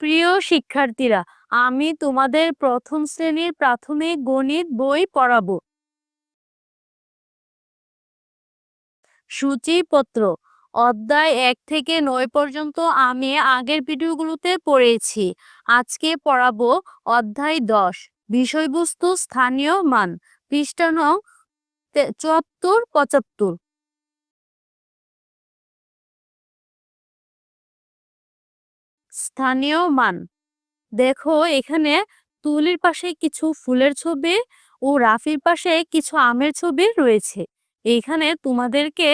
প্রিয় শিক্ষার্থীরা, আমি তোমাদের প্রথম শ্রেণির প্রাথমিক গণিত বই পড়াবো। সূচিপত্র, অধ্যায় এক থেকে নয় পর্যন্ত আমি আগের ভিডিওগুলোতে পড়েছি। আজকে পড়াবো অধ্যায় দশ, বিষয়বস্তু স্থানীয় মান, পৃষ্ঠা নং চুয়াত্তর, পঁচাত্তর। স্থানীয় মান। দেখো, এখানে তুলির পাশে কিছু ফুলের ছবি ও রাফির পাশে কিছু আমের ছবি রয়েছে। এখানে তোমাদেরকে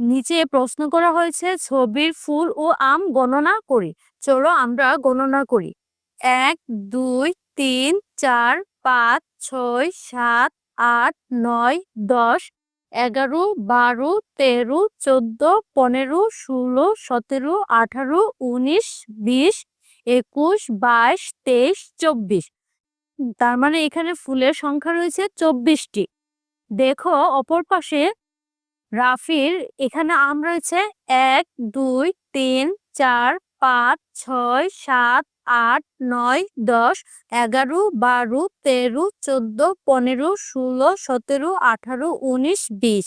নিচে প্রশ্ন করা হয়েছে, ছবির ফুল ও আম গণনা করি। চলো আমরা গণনা করি। এক, দুই, তিন, চার, পাঁচ, ছয়, সাত, আট, নয়, দশ এগারো, বারো, তেরো, চোদ্দ, পনেরো, ষোলো, সতেরো, আঠারো, উনিশ, বিশ, একুশ, বাইশ, তেইশ, চব্বিশ। তার মানে এখানে ফুলের সংখ্যা রয়েছে চব্বিশটি। দেখো অপর পাশে রাফির, এখানে আম রয়েছে এক, দুই, তিন, চার পাঁচ, ছয়, সাত, আট, নয়, দশ, এগারো, বারো, তেরো, চোদ্দ, পনেরো, ষোলো, সতেরো, আঠারো, উনিশ, বিশ,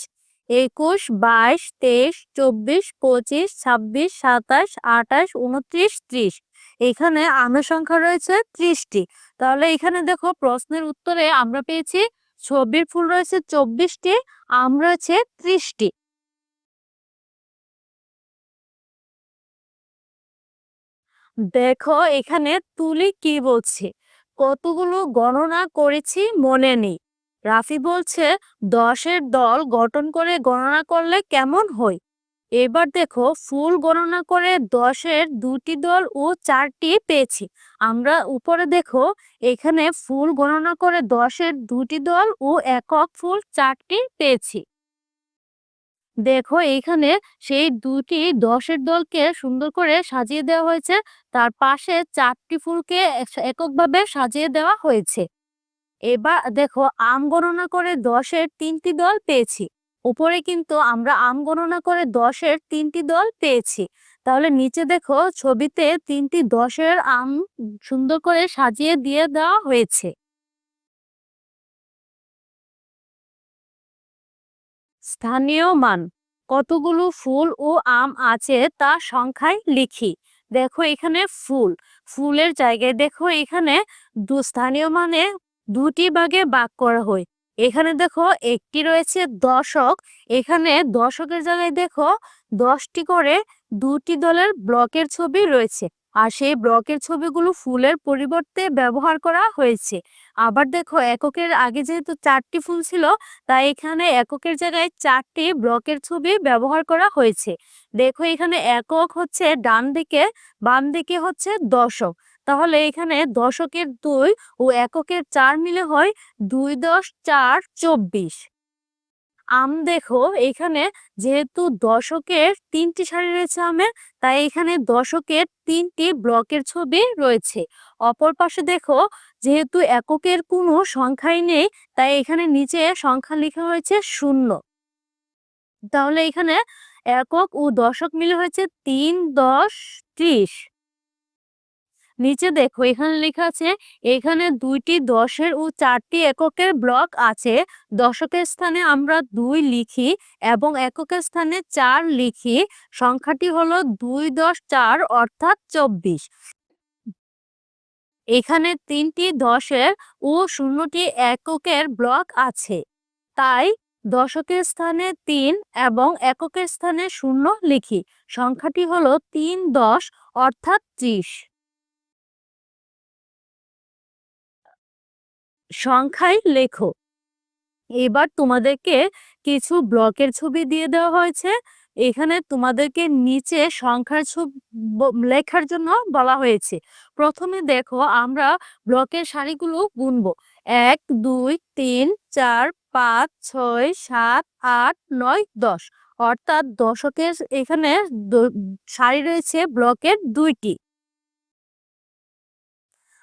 একুশ, বাইশ, তেইশ, চব্বিশ, পঁচিশ, ছাব্বিশ, সাতাশ, আঠাশ, উনত্রিশ, ত্রিশ। এখানে আমের সংখ্যা রয়েছে ত্রিশটি। তাহলে এখানে দেখো প্রশ্নের উত্তরে আমরা পেয়েছি, ছবির ফুল রয়েছে চব্বিশটি, আম রয়েছে ত্রিশটি। দেখো এখানে তুলি কি বলছে? কতগুলো গণনা করেছি মনে নেই। রাফি বলছে, দশের দল গঠন করে গণনা করলে কেমন হয়? এবার দেখো, ফুল গণনা করে দশের দুটি দল ও চারটি পেয়েছি। আমরা উপরে দেখো, এখানে ফুল গণনা করে দশের দুটি দল ও একক ফুল চারটি পেয়েছি। দেখো, এইখানে সেই দুটি দশের দলকে সুন্দর করে সাজিয়ে দেওয়া হয়েছে। তার পাশে চারটি ফুলকে এককভাবে সাজিয়ে দেওয়া হয়েছে। এবার দেখো, আম গণনা করে দশের তিনটি দল পেয়েছি। উপরে কিন্তু আমরা আম গণনা করে দশের তিনটি দল পেয়েছি। তাহলে নিচে দেখো, ছবিতে তিনটি দশের আম সুন্দর করে সাজিয়ে দিয়ে দেওয়া হয়েছে। স্থানীয় মান। কতগুলো ফুল ও আম আছে তা সংখ্যায় লিখি। দেখো এখানে ফুল। ফুলের জায়গায় দেখো এখানে দু, স্থানীয় মানে দুটি ভাগে ভাগ করা হয়। এখানে দেখো একটি রয়েছে দশক। এখানে দশকের জায়গায় দেখো দশটি করে দুটি দলের ব্লকের ছবি রয়েছে। আর সেই ব্লকের ছবিগুলো ফুলের পরিবর্তে ব্যবহার করা হয়েছে। আবার দেখো, এককের আগে যেহেতু চারটি ফুল ছিল, তাই এখানে এককের জায়গায় চারটি ব্লকের ছবি ব্যবহার করা হয়েছে। দেখো, এখানে একক হচ্ছে ডান দিকে, বাম দিকে হচ্ছে দশক। তাহলে এখানে দশকের দুই ও এককের চার মিলে হয় দুই দশ চার চব্বিশ। আম দেখো, এখানে যেহেতু দশকের তিনটি সারি রয়েছে আমের, তাই এখানে দশকের তিনটি ব্লকের ছবি রয়েছে। অপর পাশে দেখো, যেহেতু এককের কোনো সংখ্যাই নেই, তাই এখানে নিচে সংখ্যা লেখা হয়েছে শূন্য। তাহলে এখানে একক ও দশক মিলে হয়েছে তিন, দশ, ত্রিশ। নিচে দেখো, এখানে লেখা আছে, এখানে দুইটি দশের ও চারটি এককের ব্লক আছে। দশকের স্থানে আমরা দুই লিখি এবং এককের স্থানে চার লিখি। সংখ্যাটি হলো দুই দশ চার অর্থাৎ চব্বিশ। এখানে তিনটি দশের ও শূন্যটি এককের ব্লক আছে। তাই দশকের স্থানে তিন এবং এককের স্থানে শূন্য লিখি। সংখ্যাটি হলো তিন দশ অর্থাৎ ত্রিশ। সংখ্যায় লেখো। এবার তোমাদেরকে কিছু ব্লকের ছবি দিয়ে দেওয়া হয়েছে। এখানে তোমাদেরকে নিচে সংখ্যার ছবি লেখার জন্য বলা হয়েছে। প্রথমে দেখো আমরা ব্লকের সারিগুলো গুনবো। এক, দুই, তিন, চার, পাঁচ, ছয়, সাত, আট, নয়, দশ। অর্থাৎ দশকের এখানে সারি রয়েছে ব্লকের দুইটি।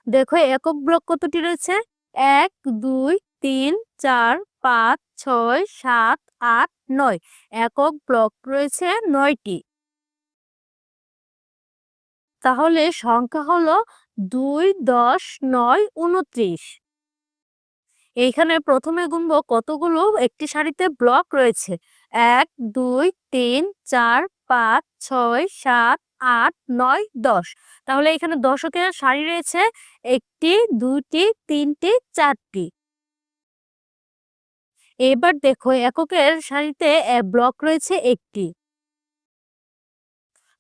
দেখো একক ব্লক কতটি রয়েছে? এক, দুই, তিন, চার, পাঁচ, ছয়, সাত, আট, নয়। একক ব্লক রয়েছে নয়টি। তাহলে সংখ্যা হলো দুই, দশ, নয়, উনত্রিশ। এইখানে প্রথমে গুনবো কতগুলো? একটি সারিতে ব্লক রয়েছে। এক, দুই, তিন, চার, পাঁচ, ছয়, সাত আট, নয়, দশ। তাহলে এখানে দশকের সারি রয়েছে একটি, দুইটি, তিনটি, চারটি। এবার দেখো এককের সারিতে ব্লক রয়েছে একটি।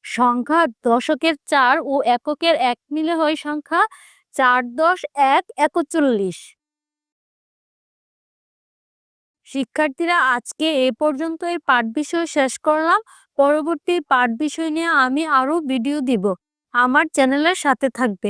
সংখ্যা দশকের চার ও এককের এক মিলে হয় সংখ্যা চার, দশ, এক, একচল্লিশ। শিক্ষার্থীরা আজকে এ পর্যন্ত এই পাঠ বিষয় শেষ করলাম। পরবর্তী পাঠ বিষয় নিয়ে আমি আরও ভিডিও দিব। আমার চ্যানেলের সাথে থাকবে।